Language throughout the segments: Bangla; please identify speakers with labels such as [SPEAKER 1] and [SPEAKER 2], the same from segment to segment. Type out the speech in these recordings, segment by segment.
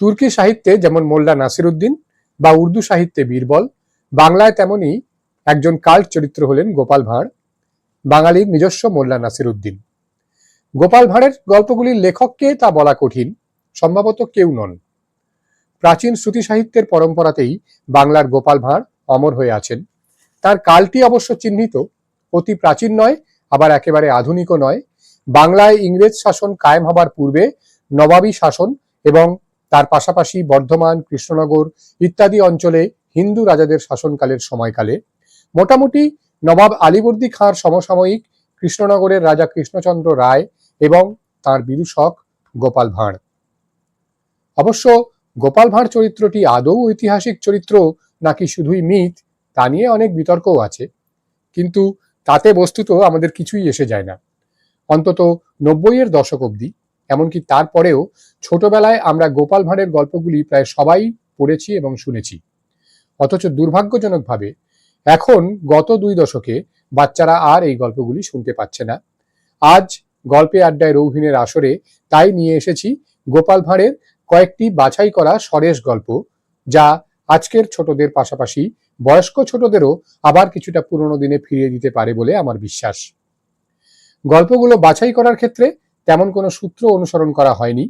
[SPEAKER 1] তুর্কি সাহিত্যে যেমন মোল্লা নাসিরুদ্দিন বা উর্দু সাহিত্যে বীরবল, বাংলায় তেমনি একজন কাল্ট চরিত্র হলেন গোপাল ভাঁড়, বাঙালির নিজস্ব মোল্লা নাসিরুদ্দিন। গোপাল ভাঁড়ের গল্পগুলির লেখককে তা বলা কঠিন, সম্ভবত কেউ নন। প্রাচীন শ্রুতি সাহিত্যের পরম্পরাতেই বাংলার গোপাল ভাঁড় অমর হয়ে আছেন। তার কালটি অবশ্য চিহ্নিত, অতি প্রাচীন নয়, আবার একেবারে আধুনিকও নয়। বাংলায় ইংরেজ শাসন কায়েম হবার পূর্বে নবাবী শাসন এবং তার পাশাপাশি বর্ধমান, কৃষ্ণনগর ইত্যাদি অঞ্চলে হিন্দু রাজাদের শাসনকালের সময়কালে। মোটামুটি নবাব আলীবর্দী খাঁর সমসাময়িক কৃষ্ণনগরের রাজা কৃষ্ণচন্দ্র রায় এবং তার বিদূষক গোপাল ভাঁড়। অবশ্য গোপাল ভাঁড় চরিত্রটি আদৌ ঐতিহাসিক চরিত্র নাকি শুধুই মিথ, তা নিয়ে অনেক বিতর্কও আছে। কিন্তু তাতে বস্তুত আমাদের কিছুই এসে যায় না। অন্তত নব্বইয়ের দশক অবধি এমনকি তারপরেও ছোটবেলায় আমরা গোপাল ভাঁড়ের গল্পগুলি প্রায় সবাই পড়েছি এবং শুনেছি। অথচ দুর্ভাগ্যজনকভাবে এখন গত দুই দশকে বাচ্চারা আর এই গল্পগুলি শুনতে পাচ্ছে না। আজ গল্পে আড্ডায় রৌহিনের আসরে তাই নিয়ে এসেছি গোপাল ভাঁড়ের কয়েকটি বাছাই করা সরেশ গল্প, যা আজকের ছোটদের পাশাপাশি বয়স্ক ছোটদেরও আবার কিছুটা পুরনো দিনে ফিরিয়ে দিতে পারে বলে আমার বিশ্বাস। গল্পগুলো বাছাই করার ক্ষেত্রে তেমন কোনো সূত্র অনুসরণ করা হয়নি,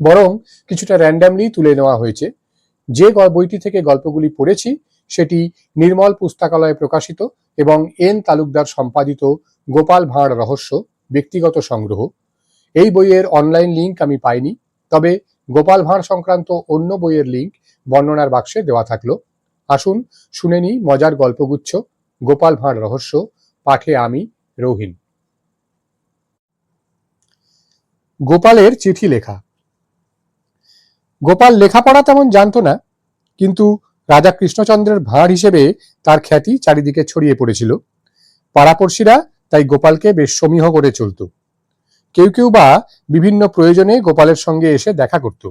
[SPEAKER 1] বরং কিছুটা র্যান্ডামলি তুলে নেওয়া হয়েছে। যে বইটি থেকে গল্পগুলি পড়েছি, সেটি নির্মল পুস্তকালয়ে প্রকাশিত এবং এন তালুকদার সম্পাদিত গোপাল ভাঁড় রহস্য, ব্যক্তিগত সংগ্রহ। এই বইয়ের অনলাইন লিংক আমি পাইনি, তবে গোপাল ভাঁড় সংক্রান্ত অন্য বইয়ের লিংক বর্ণনার বাক্সে দেওয়া থাকল। আসুন শুনে নিই মজার গল্পগুচ্ছ, গোপাল ভাঁড় রহস্য, পাঠে আমি রৌহিন গোপালের চিঠি লেখা। গোপাল লেখাপড়া তেমন জানতো না, কিন্তু রাজা কৃষ্ণচন্দ্রের ভাঁড় হিসেবে তার খ্যাতি চারিদিকে ছড়িয়ে পড়েছিল। পাড়াপড়শিরা তাই গোপালকে বেশ সমীহ করে চলত। কেউ কেউ বা বিভিন্ন প্রয়োজনে গোপালের সঙ্গে এসে দেখা করত।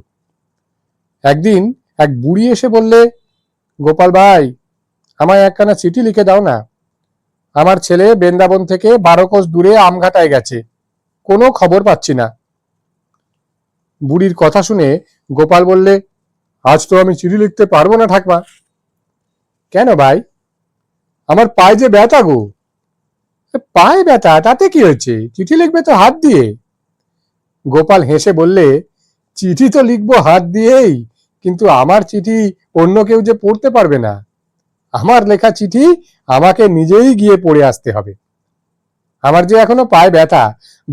[SPEAKER 1] একদিন এক বুড়ি এসে বললে, গোপাল ভাই, আমায় একখানা চিঠি লিখে দাও না। আমার ছেলে বৃন্দাবন থেকে বারো কোষ দূরে আমঘাটায় গেছে। কোনো খবর পাচ্ছি না। বুড়ির কথা শুনে গোপাল বললে, আজ তো আমি চিঠি লিখতে পারব না ঠাকমা। কেন ভাই? আমার পায়ে যে ব্যথা গো। পায়ে ব্যথা? তাতে কি হয়েছে? চিঠি লিখবে তো হাত দিয়ে। গোপাল হেসে বললে, চিঠি তো লিখব হাত দিয়েই, কিন্তু আমার চিঠি অন্য কেউ যে পড়তে পারবে না। আমার লেখা চিঠি আমাকে নিজেই গিয়ে পড়ে আসতে হবে। আমার যে এখনও পায়ে ব্যথা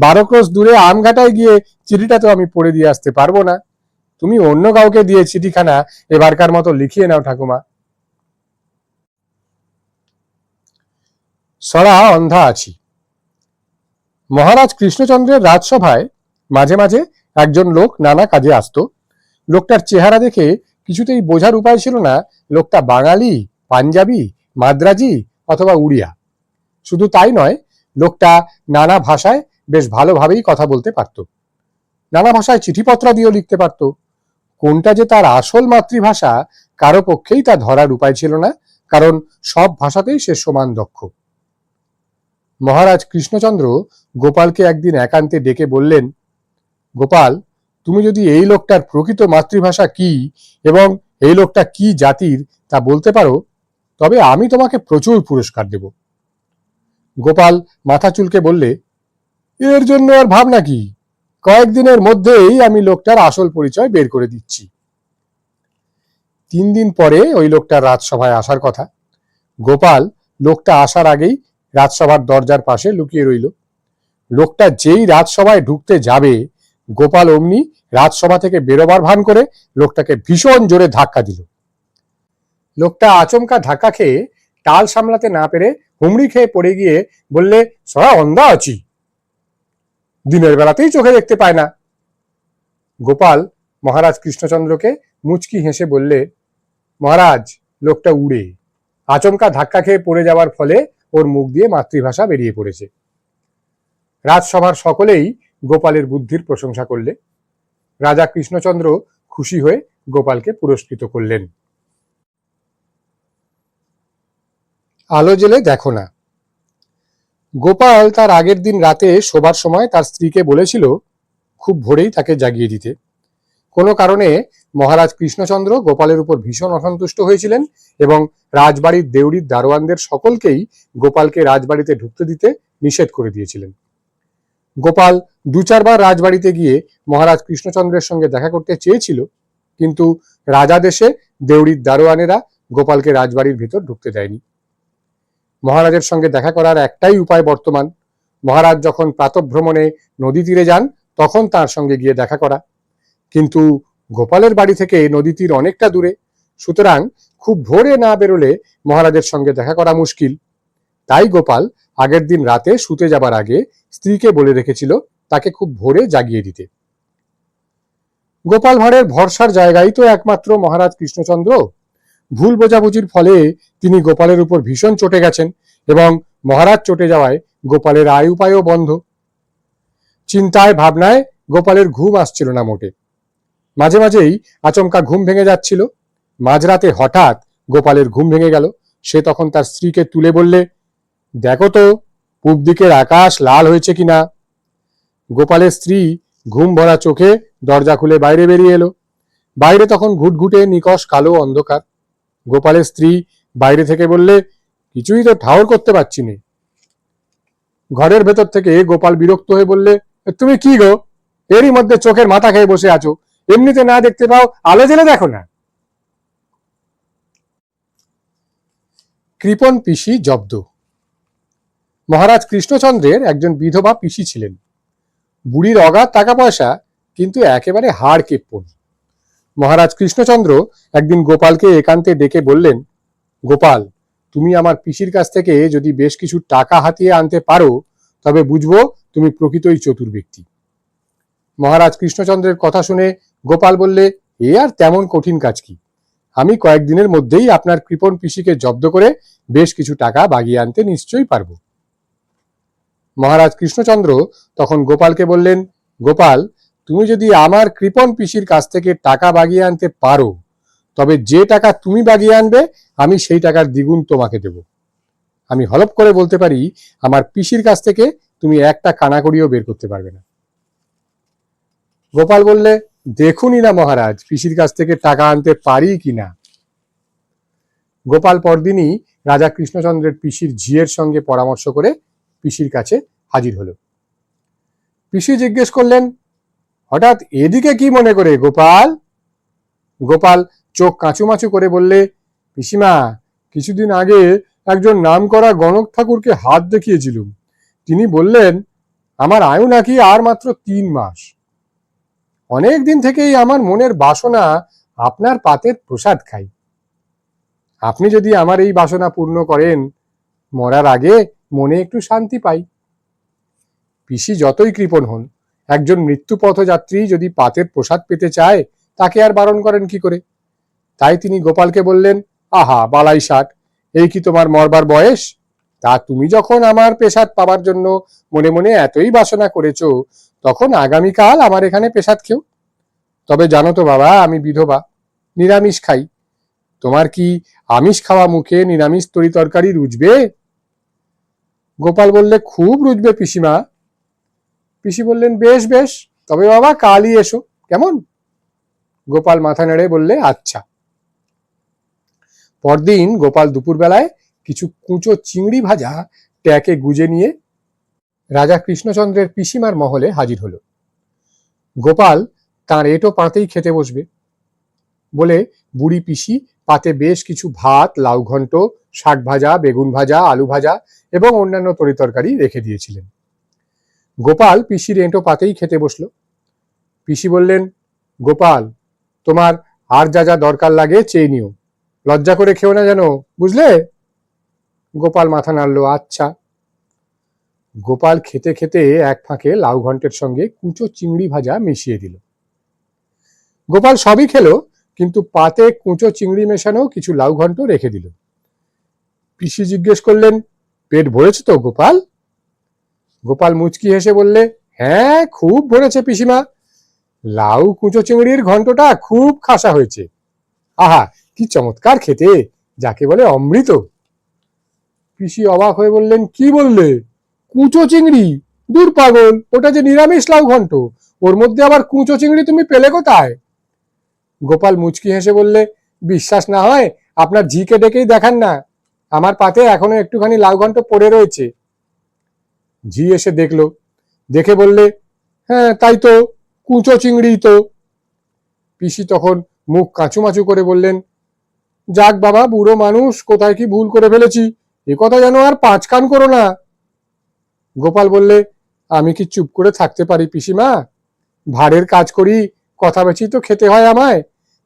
[SPEAKER 1] বারো ক্রোশ দূরে আমঘাটায় গিয়ে চিঠিটা তো আমি পড়ে দিয়ে আসতে পারব না। তুমি অন্য কাউকে দিয়ে চিঠিখানা এবারকার মতো লিখিয়ে নাও, ঠাকুমা। সরা অন্ধা আছি। মহারাজ কৃষ্ণচন্দ্রের রাজসভায় মাঝে মাঝে একজন লোক নানা কাজে আসতো। লোকটার চেহারা দেখে কিছুতেই বোঝার উপায় ছিল না। লোকটা বাঙালি, পাঞ্জাবি, মাদ্রাজি অথবা উড়িয়া। শুধু তাই নয়, লোকটা নানা ভাষায় বেশ ভালোভাবেই কথা বলতে পারত। নানা ভাষায় চিঠিপত্র দিয়েও লিখতে পারত। কোনটা যে তার আসল মাতৃভাষা, কারও পক্ষেই তা ধরার উপায় ছিল না, কারণ সব ভাষাতেই সে সমান দক্ষ। মহারাজ কৃষ্ণচন্দ্র গোপালকে একদিন একান্তে ডেকে বললেন, গোপাল, তুমি যদি এই লোকটার প্রকৃত মাতৃভাষা কি এবং এই লোকটা কি জাতির তা বলতে পারো, তবে আমি তোমাকে প্রচুর পুরস্কার দেব। গোপাল মাথা চুলকে বললে এর জন্য আর ভাবনা কি? কয়েকদিনের মধ্যেই আমি লোকটার আসল পরিচয় বের করে দিচ্ছি। তিন দিন পরে ওই লোকটার রাজসভায় আসার কথা। গোপাল লোকটা আসার আগেই রাজসভার দরজার পাশে লুকিয়ে রইল। লোকটা যেই রাজসভায় ঢুকতে যাবে, গোপাল অমনি রাজসভা থেকে বেরোবার ভান করে লোকটাকে ভীষণ জোরে ধাক্কা দিল। লোকটা আচমকা ধাক্কা খেয়ে টাল সামলাতে না পেরে হুমড়ি খেয়ে পড়ে গিয়ে বললে, সরা অন্ধা আছি। দিনের বেলাতেই চোখে দেখতে পায় না। গোপাল মহারাজ কৃষ্ণচন্দ্রকে মুচকি হেসে বললে, মহারাজ, লোকটা উড়ে। আচমকা ধাক্কা খেয়ে পড়ে যাওয়ার ফলে ওর মুখ দিয়ে মাতৃভাষা বেরিয়ে পড়েছে। রাজসভার সকলেই গোপালের বুদ্ধির প্রশংসা করলে। রাজা কৃষ্ণচন্দ্র খুশি হয়ে গোপালকে পুরস্কৃত করলেন। আলো জেলে দেখো না। গোপাল তার আগের দিন রাতে শোবার সময় তার স্ত্রীকে বলেছিল, খুব ভোরেই তাকে জাগিয়ে দিতে। কোনো কারণে মহারাজ কৃষ্ণচন্দ্র গোপালের উপর ভীষণ অসন্তুষ্ট হয়েছিলেন এবং রাজবাড়ির দেউড়ির দারোয়ানদের সকলকেই গোপালকে রাজবাড়িতে ঢুকতে দিতে নিষেধ করে দিয়েছিলেন। গোপাল দু চারবার রাজবাড়িতে গিয়ে মহারাজ কৃষ্ণচন্দ্রের সঙ্গে দেখা করতে চেয়েছিল, কিন্তু রাজা দেশে দেউড়ির দারোয়ানেরা গোপালকে রাজবাড়ির ভিতর ঢুকতে দেয়নি। মহারাজের সঙ্গে দেখা করার একটাই উপায় বর্তমান। মহারাজ যখন প্রাতভ্রমণে নদী তীরে যান, তখন তার সঙ্গে গিয়ে দেখা করা। কিন্তু গোপালের বাড়ি থেকে নদী তীর অনেকটা দূরে, সুতরাং খুব ভোরে না বেরোলে মহারাজের সঙ্গে দেখা করা মুশকিল। তাই গোপাল আগের দিন রাতে শুতে যাবার আগে স্ত্রীকে বলে রেখেছিল তাকে খুব ভোরে জাগিয়ে দিতে। গোপাল ভাঁড়ের ভরসার জায়গায় তো একমাত্র মহারাজ কৃষ্ণচন্দ্র। ভুল বোঝাবুঝির ফলে তিনি গোপালের উপর ভীষণ চটে গেছেন এবং মহারাজ চটে যাওয়ায় গোপালের আয় উপায়ও বন্ধ। চিন্তায়, ভাবনায় গোপালের ঘুম আসছিল না মোটে। মাঝে মাঝেই আচমকা ঘুম ভেঙে যাচ্ছিল। মাঝরাতে হঠাৎ গোপালের ঘুম ভেঙে গেল। সে তখন তার স্ত্রীকে তুলে বললে, দেখো তো, পূব দিকের আকাশ লাল হয়েছে কিনা? গোপালের স্ত্রী ঘুম ভরা চোখে দরজা খুলে বাইরে বেরিয়ে এলো। বাইরে তখন ঘুটঘুটে নিকশ কালো অন্ধকার। গোপালের স্ত্রী বাইরে থেকে বললে, কিছুই তো ঠাউর করতে পারছি নে। ঘরের ভেতর থেকে গোপাল বিরক্ত হয়ে বললে, তুমি কি গো? এরই মধ্যে চোখের মাথা খেয়ে বসে আছো। এমনিতে না দেখতে পাও আলো জেলে দেখো না। কৃপন পিসি জব্দ। মহারাজ কৃষ্ণচন্দ্রের একজন বিধবা পিসি ছিলেন। বুড়ির অগাধ টাকা পয়সা, কিন্তু একেবারে হাড় কেপ্পন মহারাজ কৃষ্ণচন্দ্র একদিন গোপালকে একান্তে ডেকে বললেন, গোপাল, তুমি আমার পিসির কাছ থেকে যদি বেশ কিছু টাকা হাতিয়ে আনতে পারো, তবে বুঝব তুমি প্রকৃতই চতুর ব্যক্তি। মহারাজ কৃষ্ণচন্দ্রের কথা শুনে গোপাল বললে, এ আর তেমন কঠিন কাজ কি? আমি কয়েকদিনের মধ্যেই আপনার কৃপণ পিসিকে জব্দ করে বেশ কিছু টাকা বাগিয়ে আনতে নিশ্চয়ই পারব। মহারাজ কৃষ্ণচন্দ্র তখন গোপালকে বললেন, গোপাল তুমি যদি আমার কৃপন পিসির কাছ থেকে টাকা বাগিয়ে আনতে পারো, তবে যে টাকা তুমি বাগিয়ে আনবে, আমি সেই টাকার দ্বিগুণ তোমাকে দেব। আমি হলপ করে বলতে পারি, আমার পিসির কাছ থেকে তুমি একটা কানাকড়িও বের করতে পারবে না। গোপাল বললে দেখুনই না মহারাজ, পিসির কাছ থেকে টাকা আনতে পারি কি না? গোপাল পরদিনই রাজা কৃষ্ণচন্দ্রের পিসির ঝিয়ের সঙ্গে পরামর্শ করে পিসির কাছে হাজির হলো। পিসি জিজ্ঞেস করলেন হঠাৎ এদিকে কি মনে করে গোপাল? গোপাল চোখ কাঁচুমাচু করে বললে, পিসিমা, কিছুদিন আগে একজন নামকরা গণক ঠাকুরকে হাত দেখিয়েছিলুম। তিনি বললেন, আমার আয়ু নাকি আর মাত্র তিন মাস। অনেক দিন থেকেই আমার মনের বাসনা আপনার পাতের প্রসাদ খাই। আপনি যদি আমার এই বাসনা পূর্ণ করেন, মরার আগে মনে একটু শান্তি পাই। পিসি যতই কৃপণ হন একজন মৃত্যুপথযাত্রী যদি পাতের প্রসাদ পেতে চায়, তাকে আর বারণ করেন কি করে? তাই তিনি গোপালকে বললেন, আহা, বালাই ষাট এই কি তোমার মরবার বয়স? তা তুমি যখন আমার পেশাদ পাবার জন্য মনে মনে এতই বাসনা করেছ, তখন আগামীকাল আমার এখানে পেশাদ খেও। তবে জানো তো বাবা, আমি বিধবা, নিরামিষ খাই। তোমার কি আমিষ খাওয়া মুখে নিরামিষ তরি তরকারি রুজবে? গোপাল বললে, খুব রুজবে পিসিমা পিসি বললেন, বেশ বেশ, তবে বাবা কালই এসো। কেমন? গোপাল মাথা নেড়ে বললে আচ্ছা। পরদিন গোপাল দুপুরবেলায় কিছু কুঁচো চিংড়ি ভাজা ট্যাকে গুজে নিয়ে রাজা কৃষ্ণচন্দ্রের পিসিমার মহলে হাজির হলো। গোপাল তাঁর এটো পাতেই খেতে বসবে। বলে, বুড়ি পিসি, পাতে বেশ কিছু ভাত, লাউ ঘন্ট, শাক ভাজা, বেগুন ভাজা, আলু ভাজা এবং অন্যান্য তরিতরকারি রেখে দিয়েছিলেন। গোপাল পিসির এঁটো পাতেই খেতে বসল। পিসি বললেন, গোপাল, তোমার আর যা যা দরকার লাগে চেয়ে নিও। লজ্জা করে খেও না যেন, বুঝলে? গোপাল মাথা নাড়লো আচ্ছা। গোপাল খেতে খেতে এক ফাঁকে লাউ ঘন্টের সঙ্গে কুচো চিংড়ি ভাজা মিশিয়ে দিল। গোপাল সবই খেলো, কিন্তু পাতে কুচো চিংড়ি মেশানো কিছু লাউ ঘন্ট রেখে দিল। পিসি জিজ্ঞেস করলেন, পেট ভরেছে তো গোপাল? গোপাল মুচকি হেসে বললে হ্যাঁ খুব ভরেছে পিসিমা। লাউ কুচো চিংড়ির ঘন্টটা খুব খাসা হয়েছে। আহা, কি চমৎকার খেতে, যাকে বলে অমৃত। পিসি অবাক হয়ে বললেন, কি বললে? কুচো চিংড়ি? দূর পাগল, ওটা যে নিরামিষ লাউ ঘন্ট। ওর মধ্যে আবার কুচো চিংড়ি তুমি পেলে কোথায়? গোপাল মুচকি হেসে বললে, বিশ্বাস না হয়, আপনার ঝিকে ডেকেই দেখান না। আমার পাতে এখনও একটুখানি লাউ ঘন্ট পড়ে রয়েছে। ঝি এসে দেখল। দেখে বললে হ্যাঁ তাই তো, কুচো চিংড়ি তো। পিসি তখন মুখ কাঁচুমাচু করে বললেন, যাক বাবা, বুড়ো মানুষ, কোথায় কি ভুল করে ফেলেছি? এ কথা যেন আর পাঁচ কান করো না। গোপাল বললে, আমি কি চুপ করে থাকতে পারি পিসিমা? ভাড়ের কাজ করি, কথা বেশি তো খেতে হয় আমায়।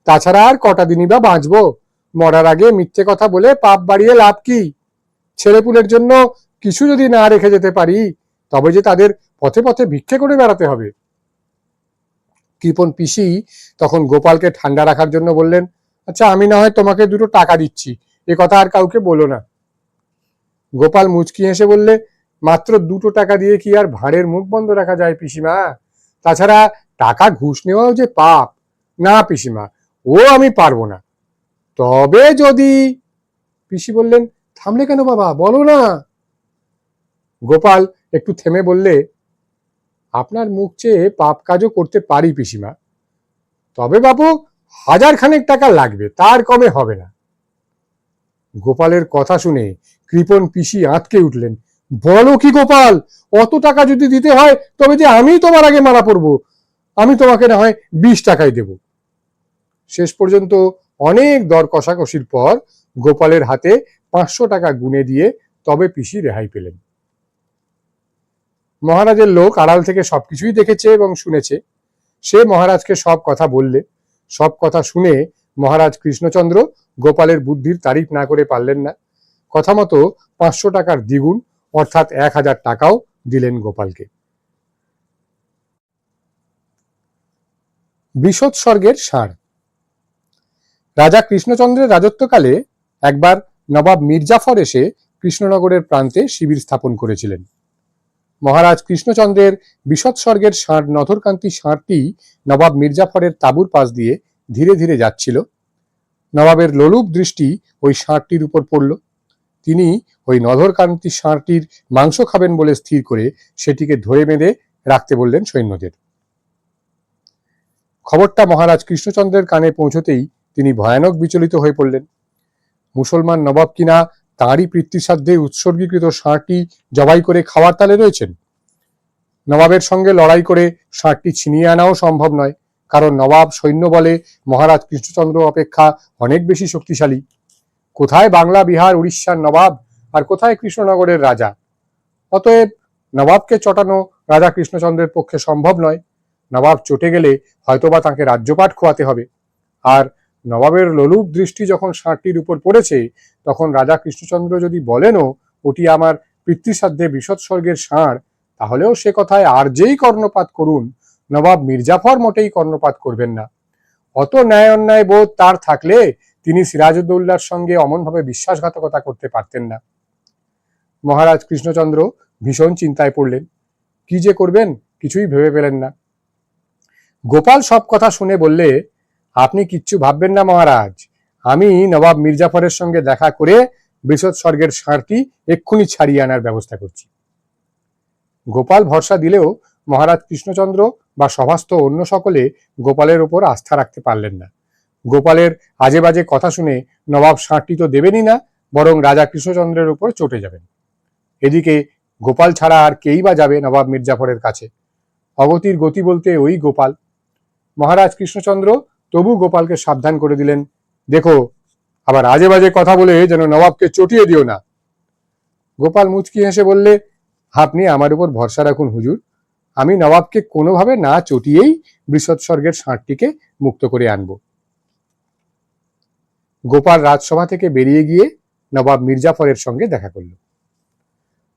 [SPEAKER 1] তাছাড়া আর কটা দিনই বা বাঁচবো। মরার আগে মিথ্যে কথা বলে পাপ বাড়িয়ে লাভ কি? ছেলেপুলের জন্য কিছু যদি না রেখে যেতে পারি, তবে যে তাদের পথে পথে ভিক্ষে করে বেড়াতে হবে। কৃপন পিসি তখন গোপালকে ঠান্ডা রাখার জন্য বললেন আচ্ছা আমি না হয় তোমাকে দুটো টাকা দিচ্ছি, এ কথা আর কাউকে বলো না। গোপাল মুচকি হেসে বললে, মাত্র দুটো টাকা দিয়ে কি আর ভাঁড়ের মুখ বন্ধ রাখা যায় পিসিমা? তাছাড়া টাকা ঘুষ নেওয়াও যে পাপ। না পিসিমা, ও আমি পারব না। তবে যদি পিসি বললেন, থামলে কেন বাবা? বলো না। গোপাল, একটু থেমে বললে, আপনার মুখ চেয়ে পাপ কাজও করতে পারি পিসিমা। তবে বাবু হাজার খানেক টাকা লাগবে, তার কমে হবে না। গোপালের কথা শুনে কৃপন পিসি আঁতকে উঠলেন। বলো কি গোপাল, অত টাকা যদি দিতে হয়, তবে যে আমি তোমার আগে মারা পড়ব, আমি তোমাকে না হয় বিশ টাকাই দেব। শেষ পর্যন্ত অনেক দর কষাকষির পর গোপালের হাতে পাঁচশো টাকা গুনে দিয়ে তবে পিসি রেহাই পেলেন। মহারাজের লোক আড়াল থেকে সবকিছুই দেখেছে এবং শুনেছে। সে মহারাজকে সব কথা বললে। সব কথা শুনে মহারাজ কৃষ্ণচন্দ্র গোপালের বুদ্ধির তারিফ না করে পারলেন না। কথা মতো পাঁচশো টাকার দ্বিগুণ, অর্থাৎ এক হাজার টাকাও দিলেন গোপালকে। বিশদ স্বর্গের ষাঁড় রাজা কৃষ্ণচন্দ্রের রাজত্বকালে একবার নবাব মির্জাফর এসে কৃষ্ণনগরের প্রান্তে শিবির স্থাপন করেছিলেন। মহারাজ কৃষ্ণচন্দ্রের বিশদ স্বর্গের ষাঁড়, নধরকান্তি ষাঁড়টি নবাব মির্জাফরের তাঁবুর পাশ দিয়ে ধীরে ধীরে যাচ্ছিল। নবাবের লোলুপ দৃষ্টি ওই ষাঁড়টির উপর পড়ল। তিনি ওই নধরকান্তি ষাঁড়টির মাংস খাবেন বলে স্থির করে সেটিকে ধরে বেঁধে রাখতে বললেন সৈন্যদের। খবরটা মহারাজ কৃষ্ণচন্দ্রের কানে পৌঁছতেই তিনি ভয়ানক বিচলিত হয়ে পড়লেন। মুসলমান নবাব কিনা তাঁরই পিতৃসাধ্যে উৎসর্গীকৃত ষাঁড়টি জবাই করে খাওয়ার তালে রয়েছেন। নবাবের সঙ্গে লড়াই করে ষাঁড়টি ছিনিয়ে আনাও সম্ভব নয়, কারণ নবাব সৈন্য বলে মহারাজ কৃষ্ণচন্দ্র অপেক্ষা অনেক বেশি শক্তিশালী। কোথায় বাংলা, বিহার, উড়িষ্যার নবাব আর কোথায় কৃষ্ণনগরের রাজা? অতএব নবাবকে চটানো রাজা কৃষ্ণচন্দ্রের পক্ষে সম্ভব নয়। নবাব চটে গেলে হয়তোবা তাকে রাজ্যপাঠ খোয়াতে হবে। আর নবাবের লোলুপ দৃষ্টি যখন ষাঁড়টির উপর পড়েছে তখন রাজা কৃষ্ণচন্দ্র যদি বলেনও ওটি আমার পিতৃসাধ্যে বিশদ স্বর্গের ষাঁড় তাহলেও সে কথায় আর যেই কর্ণপাত করুন, নবাব মির্জাফর মোটেই কর্ণপাত করবেন না। অত ন্যায় অন্যায় বোধ তার থাকলে তিনি সিরাজউদ্দৌল্লার সঙ্গে অমনভাবে বিশ্বাসঘাতকতা করতে পারতেন না। মহারাজ কৃষ্ণচন্দ্র ভীষণ চিন্তায় পড়লেন। কি যে করবেন, কিছুই ভেবে পেলেন না। গোপাল সব কথা শুনে বললে, আপনি কিচ্ছু ভাববেন না মহারাজ। আমি নবাব মির্জাফরের সঙ্গে দেখা করে বৃষদ স্বর্গের ষাঁড়টি এক্ষুনি ছাড়িয়ে আনার ব্যবস্থা করছি। গোপাল ভরসা দিলেও মহারাজ কৃষ্ণচন্দ্র বা সভাস্থ অন্য সকলে গোপালের ওপর আস্থা রাখতে পারলেন না। গোপালের আজে বাজে কথা শুনে নবাব ষাঁড়টি তো দেবেনই না, বরং রাজা কৃষ্ণচন্দ্রের উপর চটে যাবেন। এদিকে গোপাল ছাড়া আর কেই বা যাবে নবাব মির্জাফরের কাছে? অগতির গতি বলতে ওই গোপাল। মহারাজ কৃষ্ণচন্দ্র, তবু গোপালকে সাবধান করে দিলেন। দেখো, আবার আজে বাজে কথা বলে যেন নবাবকে চটিয়ে দিও না। গোপাল মুচকি হেসে বললে, আপনি আমার উপর ভরসা রাখুন হুজুর। আমি নবাবকে কোনোভাবে না চটিয়েই বৃষদ স্বর্গের ষাঁড়টিকে মুক্ত করে আনব। গোপাল রাজসভা থেকে বেরিয়ে গিয়ে নবাব মির্জাফরের সঙ্গে দেখা করল।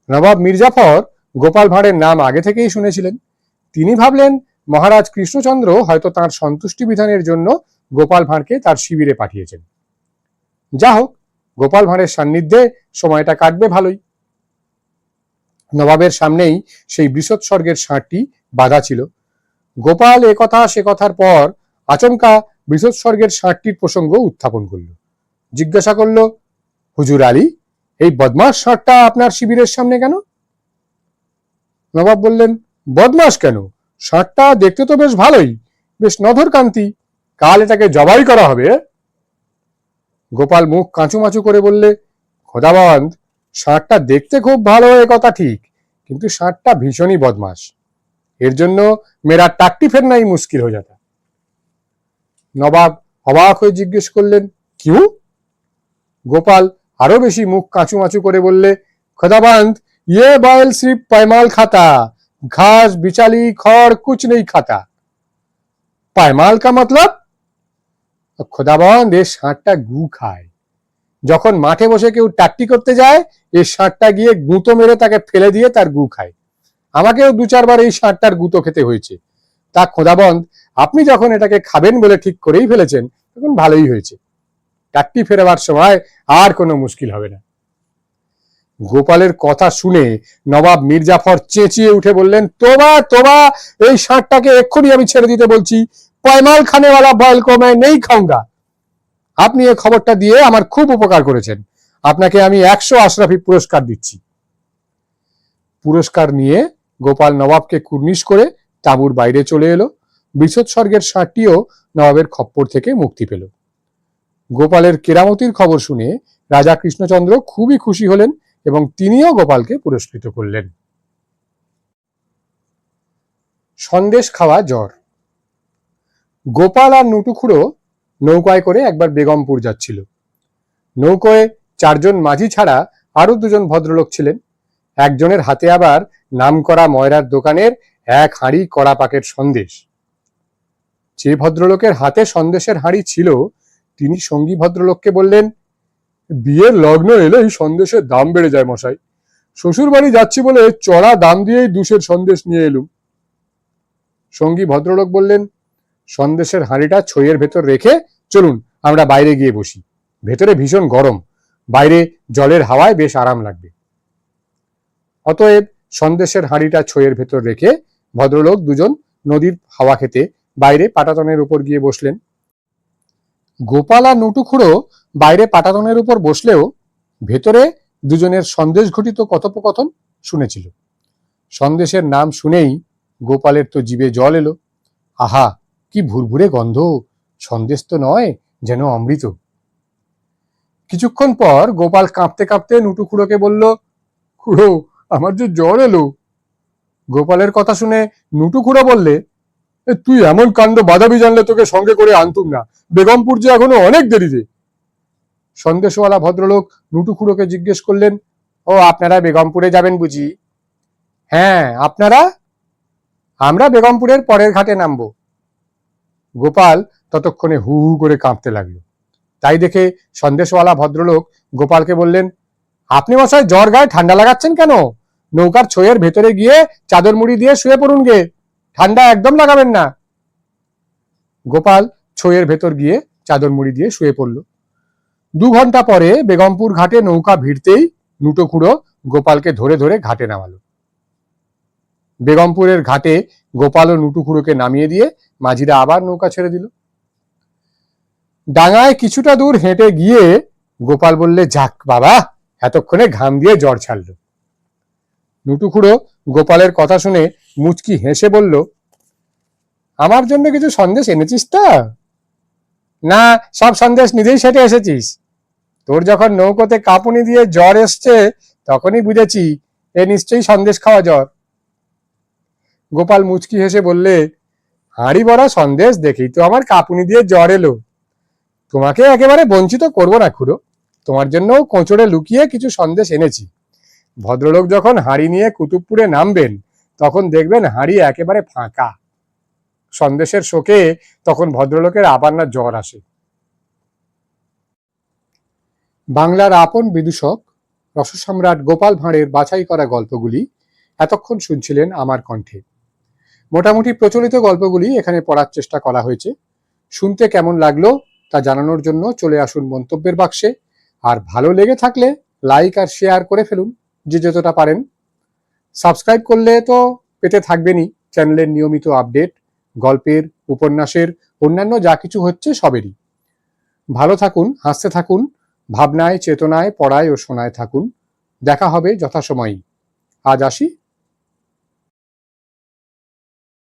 [SPEAKER 1] নবাব মির্জাফর গোপাল ভাঁড়ের নাম আগে থেকেই শুনেছিলেন। তিনি ভাবলেন, মহারাজ কৃষ্ণচন্দ্র হয়তো তার সন্তুষ্টি বিধানের জন্য গোপাল ভাঁড়কে তার শিবিরে পাঠিয়েছেন। যা হোক, গোপাল ভাঁড়ের সান্নিধ্যে সময়টা কাটবে ভালোই। নবাবের সামনেই সেই বৃষৎ স্বর্গের ষাঁড়টি বাধা ছিল। গোপাল এ কথা সে কথার পর আচমকা বৃষৎ স্বর্গের ষাঁড়টির প্রসঙ্গ উত্থাপন করল। জিজ্ঞাসা করল, হুজুর আলী, এই বদমাস ষাঁড়টা আপনার শিবিরের সামনে কেন? নবাব বললেন, বদমাস কেন? ষাঁড়টা দেখতে তো বেশ ভালোই, বেশ নধরকান্তি। কাল এটাকে জবাই করা হবে গোপাল মুখ কাঁচুমাচু করে বললে খোদাবন্ধ ষাঁড়টা দেখতে খুব ভালো এ কথা ঠিক কিন্তু ষাঁড়টা ভীষণই বদমাস এর জন্য মেরা টাকটি ফেরনাই মুশকিল হয়ে যাতা নবাব অবাক হয়ে জিজ্ঞেস করলেন কিউ গোপাল আরো বেশি মুখ কাঁচুমাচু করে বললে খোদাবন্ধ ये बैल सिर्फ पैमाल खाता घास बिचाली खड़ कुछ नहीं खाता पैमाल का मतलब খোদাবন্ধ এর ষাঁড়টা গু খায়। যখন মাঠে বসে কেউ টাট্টি করতে যায় এই ষাঁড়টা গিয়ে গুঁতো মেরে তাকে ফেলে দিয়ে তার গু খায়। আমাকেও দু চারবার এই ষাঁড়টার গুঁতো খেতে হয়েছে। তা খোদাবন্ধ আপনি যখন এটাকে খাবেন বলে ঠিক করেই ফেলেছেন, তখন ভালোই হয়েছে। টাট্টি ফেরাবার সময় আর কোনো মুশকিল হবে না। গোপালের কথা শুনে নবাব মির্জাফর চেঁচিয়ে উঠে বললেন, তোবা তোবা, এই ষাঁড়টাকে এক্ষুনি আমি ছেড়ে দিতে বলছি। পয়মাল খানে খানেওয়ালা বয়েল কো নেই খাউঙ্গা আপনি এই খবরটা দিয়ে আমার খুব উপকার করেছেন। আপনাকে আমি একশো আশরাফি পুরস্কার দিচ্ছি। পুরস্কার নিয়ে গোপাল নবাবকে কুর্নিশ করে তাঁবুর বাইরে চলে এলো। বিশদ স্বর্গের নবাবের খপ্পর থেকে মুক্তি পেল। গোপালের কেরামতির খবর শুনে রাজা কৃষ্ণচন্দ্র খুবই খুশি হলেন এবং তিনিও গোপালকে পুরস্কৃত করলেন। সন্দেশ খাওয়া জ্বর। গোপাল আর নটুখুড়ো নৌকায় করে একবার বেগমপুর যাচ্ছিল। নৌকোয় চারজন মাঝি ছাড়া আরও দুজন ভদ্রলোক ছিলেন। একজনের হাতে আবার নামকরা ময়রার দোকানের এক হাঁড়ি কড়া পাকের সন্দেশ। যে ভদ্রলোকের হাতে সন্দেশের হাঁড়ি ছিল, তিনি সঙ্গী ভদ্রলোককে বললেন, বিয়ের লগ্ন এলে এই সন্দেশের দাম বেড়ে যায় মশাই। শ্বশুর বাড়ি যাচ্ছি বলে চড়া দাম দিয়েই দুশের সন্দেশ নিয়ে এলুম। সঙ্গী ভদ্রলোক বললেন সন্দেশের হাঁড়িটা ছইয়ের ভেতর রেখে চলুন আমরা বাইরে গিয়ে বসি। ভেতরে ভীষণ গরম। বাইরে জলের হাওয়ায় বেশ আরাম লাগবে। অতএব সন্দেশের হাঁড়িটা ছইয়ের ভেতর রেখে ভদ্রলোক দুজন নদীর হাওয়া খেতে বাইরে পাটাতনের উপর গিয়ে বসলেন। গোপাল আর নটুখুড়ো বাইরে পাটাতনের উপর বসলেও ভেতরে দুজনের সন্দেশ ঘটিত কথোপকথন শুনেছিল। সন্দেশের নাম শুনেই গোপালের তো জিভে জল এলো। আহা! কি ভুরভুরে গন্ধ? সন্দেশ তো নয় যেন অমৃত। কিছুক্ষণ পর গোপাল কাঁপতে কাঁপতে নুটু খুড়োকে বলল খুড়ো আমার যে জ্বর এলো। গোপালের কথা শুনে নুটু খুড়ো বললে "এ, তুই এমন কাণ্ড বাদাবি জানলে তোকে সঙ্গে করে আনতুম না। বেগমপুর যে এখনও অনেক দেরিতে। সন্দেশওয়ালা ভদ্রলোক নুটু খুড়োকে জিজ্ঞেস করলেন ও আপনারা বেগমপুরে যাবেন বুঝি? হ্যাঁ আপনারা? আমরা বেগমপুরের পরের ঘাটে নামবো। গোপাল ততক্ষণে হু হু করে কাঁপতে লাগল। তাই দেখে সন্দেশওয়ালা ভদ্রলোক গোপালকে বললেন, আপনি মশাই জ্বর গায়ে ঠান্ডা লাগাচ্ছেন কেন? নৌকার ছইয়ের ভেতরে গিয়ে চাদর মুড়ি দিয়ে শুয়ে পড়ুন গে। ঠান্ডা একদম লাগাবেন না। গোপাল ছইয়ের ভেতর গিয়ে চাদর মুড়ি দিয়ে শুয়ে পড়ল। দু ঘণ্টা পরে বেগমপুর ঘাটে নৌকা ভিড়তেই নুটো খুঁড়ো গোপালকে ধরে ধরে ঘাটে নামালো। বেগমপুরের ঘাটে গোপাল ও নুটু খুঁড়োকে নামিয়ে দিয়ে মাঝিরা আবার নৌকা ছেড়ে দিল। ডাঙায় কিছুটা দূর হেঁটে গিয়ে গোপাল বললে, যাক বাবা, এতক্ষণে ঘাম দিয়ে জ্বর ছাড়লো। নুটু খুঁড়ো গোপালের কথা শুনে মুচকি হেসে বলল, আমার জন্য কিছু সন্দেশ এনেছিস তো? না, সব সন্দেশ নিজেই সেটে এসেছিস। তোর যখন নৌকোতে কাঁপুনি দিয়ে জ্বর এসছে, তখনই বুঝেছি, এ নিশ্চয়ই সন্দেশ খাওয়া জ্বর। গোপাল মুচকি হেসে বললে হাঁড়ি ভরা সন্দেশ দেখেই তো আমার কাঁপুনি দিয়ে জ্বর এলো। তোমাকে একেবারে বঞ্চিত করব না, খুড়ো। তোমার জন্য কোঁচড়ে লুকিয়ে কিছু সন্দেশ এনেছি। ভদ্রলোক যখন হাঁড়ি নিয়ে কুতুবপুরে নামবেন, তখন দেখবেন হাঁড়ি একেবারে ফাঁকা। সন্দেশের শোকে তখন ভদ্রলোকের আবার না জ্বর আসে। বাংলার আপন বিদূষক, রসসম্রাট গোপাল ভাঁড়ের বাছাই করা গল্পগুলি এতক্ষণ শুনছিলেন আমার কণ্ঠে। মোটামুটি প্রচলিত গল্পগুলি এখানে পড়ার চেষ্টা করা হয়েছে। শুনতে কেমন লাগল তা জানানোর জন্য চলে আসুন মন্তব্যের বাক্সে। আর ভালো লেগে থাকলে লাইক আর শেয়ার করে ফেলুন যে যতটা পারেন। সাবস্ক্রাইব করলে তো পেতে থাকবেনই চ্যানেলের নিয়মিত আপডেট, গল্পের, উপন্যাসের, অন্যান্য যা কিছু হচ্ছে সবেরই। ভালো থাকুন, হাসতে থাকুন, ভাবনায়, চেতনায়, পড়ায় ও শোনায় থাকুন। দেখা হবে যথাসময়ই। আজ আসি